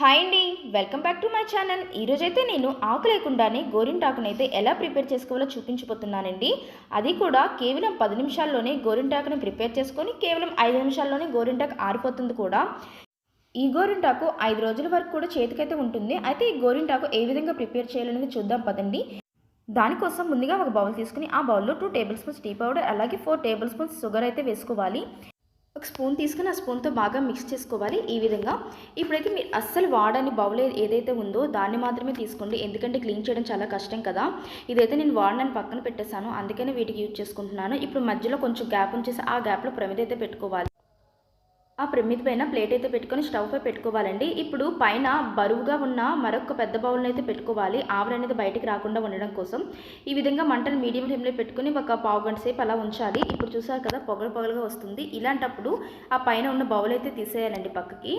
Hi అండి welcome back to my channel. ఈరోజైతే నేను ఆకు లేకుండానే గోరింటాకునైతే ఎలా ప్రిపేర్ చేసుకోవాలో చూపించబోతున్నానండి. అది కూడా కేవలం పది నిమిషాల్లోనే గోరింటాకుని ప్రిపేర్ చేసుకొని కేవలం ఐదు నిమిషాల్లోనే గోరింటాకు ఆరిపోతుంది కూడా. ఈ గోరింటాకు ఐదు రోజుల వరకు కూడా చేతికైతే ఉంటుంది. అయితే ఈ గోరింటాకు ఏ విధంగా ప్రిపేర్ చేయాలనేది చూద్దాం పదండి. దానికోసం ముందుగా ఒక బౌల్ తీసుకుని ఆ బౌల్లో two tablespoons tea powder అలాగే ఫోర్ టేబుల్ స్పూన్స్ షుగర్ అయితే వేసుకోవాలి. ఒక స్పూన్ తీసుకుని ఆ స్పూన్తో బాగా మిక్స్ చేసుకోవాలి ఈ విధంగా. ఇప్పుడైతే మీరు అస్సలు వాడని బౌల్ ఏదైతే ఉందో దాన్ని మాత్రమే తీసుకోండి. ఎందుకంటే క్లీన్ చేయడం చాలా కష్టం కదా. ఇదైతే నేను వాడనని పక్కన పెట్టేశాను. అందుకనే వీటికి యూజ్ చేసుకుంటున్నాను. ఇప్పుడు మధ్యలో కొంచెం గ్యాప్ ఉంచేసి ఆ గ్యాప్లో ప్రమిద అయితే పెట్టుకోవాలి. ఆ ప్రమిద పైన ప్లేట్ అయితే పెట్టుకొని స్టవ్ పై పెట్టుకోవాలండి. ఇప్పుడు పైన బరువుగా ఉన్న మరొక పెద్ద బౌల్ని అయితే పెట్టుకోవాలి. ఆవిరి అనేది బయటికి రాకుండా ఉండడం కోసం. ఈ విధంగా మంటను మీడియం ఫ్లేమ్లో పెట్టుకుని ఒక పావు గంట సేపు అలా ఉంచాలి. ఇప్పుడు చూసారు కదా పొగలు పొగలుగా వస్తుంది. ఇలాంటప్పుడు ఆ పైన ఉన్న బౌల్ అయితే తీసేయాలండి పక్కకి.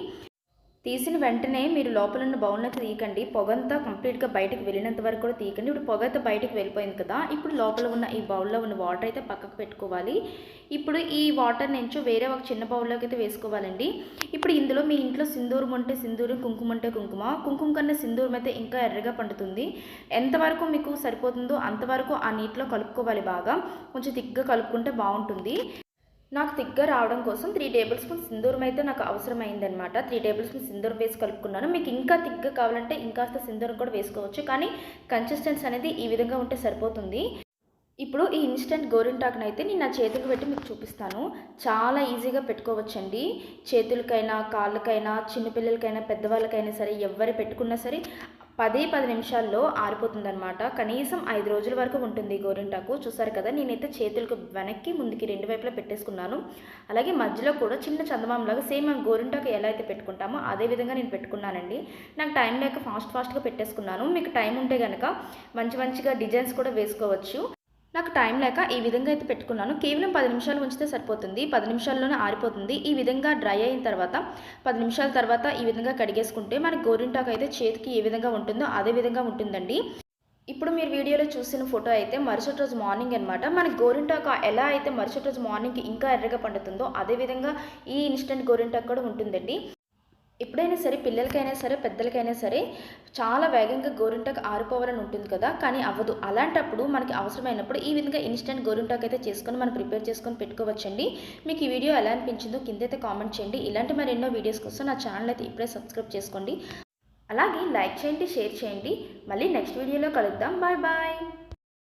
తీసిన వెంటనే మీరు లోపల ఉన్న బౌల్ తీయకండి. పొగంతా కంప్లీట్గా బయటకు వెళ్ళినంత వరకు కూడా తీయకండి. ఇప్పుడు పొగ అయితే బయటకు వెళ్ళిపోయింది కదా. ఇప్పుడు లోపల ఉన్న ఈ బౌల్లో ఉన్న వాటర్ అయితే పక్కకు పెట్టుకోవాలి. ఇప్పుడు ఈ వాటర్ నుంచి వేరే ఒక చిన్న బౌల్లోకి అయితే వేసుకోవాలండి. ఇప్పుడు ఇందులో మీ ఇంట్లో సింధూరం ఉంటే సింధూరం కుంకుమ అంటే కుంకుమ. కుంకుమ కన్నా సింధూరం అయితే ఇంకా ఎర్రగా పండుతుంది. ఎంతవరకు మీకు సరిపోతుందో అంతవరకు ఆ నీటిలో కలుపుకోవాలి బాగా. కొంచెం తిగ్గా కలుపుకుంటే బాగుంటుంది. నాకు థిక్గా రావడం కోసం త్రీ టేబుల్ స్పూన్ సింధూరం అయితే నాకు అవసరమైందనమాట త్రీ టేబుల్ స్పూన్ సింధూరం వేసి కలుపుకున్నాను. మీకు ఇంకా థిక్గా కావాలంటే ఇంకాస్త సింధూరం కూడా వేసుకోవచ్చు. కానీ కన్సిస్టెన్సీ అనేది ఈ విధంగా ఉంటే సరిపోతుంది. ఇప్పుడు ఈ ఇన్స్టెంట్ గోరింటాకుని అయితే నేను నా చేతులకు పెట్టి మీకు చూపిస్తాను. చాలా ఈజీగా పెట్టుకోవచ్చండి. చేతులకైనా కాళ్ళకైనా చిన్నపిల్లలకైనా పెద్దవాళ్ళకైనా సరే ఎవరు పెట్టుకున్నా సరే పది పది నిమిషాల్లో ఆరిపోతుందనమాట కనీసం ఐదు రోజుల వరకు ఉంటుంది గోరింటాకు. చూసారు కదా నేనైతే చేతులకు వెనక్కి ముందుకి రెండు వైపులా పెట్టేసుకున్నాను. అలాగే మధ్యలో కూడా చిన్న చందమామలాగా సేమ్ మనం గోరింటాకు ఎలా అయితే పెట్టుకుంటామో అదే విధంగా నేను పెట్టుకున్నానండి. నాకు టైం లేక ఫాస్ట్ ఫాస్ట్గా పెట్టేసుకున్నాను. మీకు టైం ఉంటే కనుక మంచి మంచిగా డిజైన్స్ కూడా వేసుకోవచ్చు. నాకు టైం లేక ఈ విధంగా అయితే పెట్టుకున్నాను. కేవలం పది నిమిషాలు ఉంచితే సరిపోతుంది. పది నిమిషాల్లోనే ఆరిపోతుంది. ఈ విధంగా డ్రై అయిన తర్వాత పది నిమిషాల తర్వాత ఈ విధంగా కడిగేసుకుంటే మన గోరింటాకు అయితే చేతికి ఏ విధంగా ఉంటుందో అదే విధంగా ఉంటుందండి. ఇప్పుడు మీరు వీడియోలో చూసిన ఫోటో అయితే మరుసటి రోజు మార్నింగ్ అనమాట మన గోరింటాకు ఎలా అయితే మరుసటి రోజు మార్నింగ్ ఇంకా ఎర్రగా పండుతుందో అదే విధంగా ఈ ఇన్స్టెంట్ గోరింటాకు కూడా ఉంటుందండి. ఎప్పుడైనా సరే పిల్లలకైనా సరే పెద్దలకైనా సరే చాలా వేగంగా గోరింటాకు ఆరిపోవాలని ఉంటుంది కదా. కానీ అవ్వదు. అలాంటప్పుడు మనకి అవసరమైనప్పుడు ఈ విధంగా ఇన్స్టెంట్ గోరింటాకు అయితే చేసుకొని మనం ప్రిపేర్ చేసుకొని పెట్టుకోవచ్చండి. మీకు ఈ వీడియో ఎలా అనిపించిందో కిందైతే కామెంట్ చేయండి. ఇలాంటి మరి ఎన్నో వీడియోస్ కోసం నా ఛానల్ అయితే ఇప్పుడే సబ్స్క్రైబ్ చేసుకోండి. అలాగే లైక్ చేయండి షేర్ చేయండి. మళ్ళీ నెక్స్ట్ వీడియోలో కలుద్దాం. Bye bye.